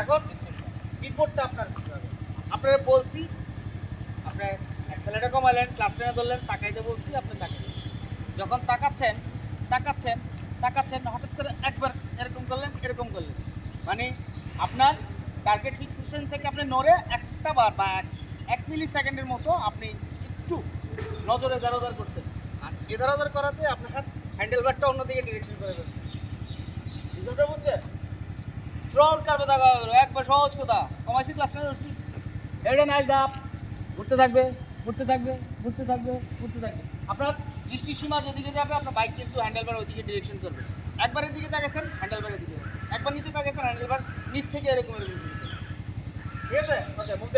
এখন কিবোর্ডটা আপনার। আপনারা বলছি আপনি অ্যাক্সেলেটার কমালেন ক্লাস টেনে ধরলেন তাকাইতে বলছি, আপনি তাকাইছেন যখন তাকাচ্ছেন তাকাচ্ছেন তাকাচ্ছেন, হঠাৎ করে একবার এরকম করলেন এরকম করলেন মানে আপনার টার্গেট ফিক্সেশন থেকে আপনি নড়ে একটা বার বা এক- মিলি সেকেন্ডের মতো আপনি একটু নজরে দারোদার করছেন। আর এদারোদার করাতে আপনার হ্যান্ডেল বারটা অন্যদিকে ডিরেকশন করে ফেলছে বিষয়টা বুঝছেন থ্রোআউট কারবে দেখা হলো একবার সহজ কথা। কমাইছি ক্লাসটা ধরছি এটা নাই যাপ ঘুরতে থাকবে ঘুরতে থাকবে ঘুরতে থাকবে ঘুরতে থাকবে। আপনার দৃষ্টি সীমা যেদিকে যাবে, আপনার বাইক কিন্তু হ্যান্ডেলবার ওইদিকে ডিরেকশন করবে। একবারের দিকে তাকাইছেন হ্যান্ডেলবারের দিকে একবার নিচে তাকাইছেন হ্যান্ডেলবার নিচ থেকে এরকম এরকম ঠিক আছে? ওকে মুভ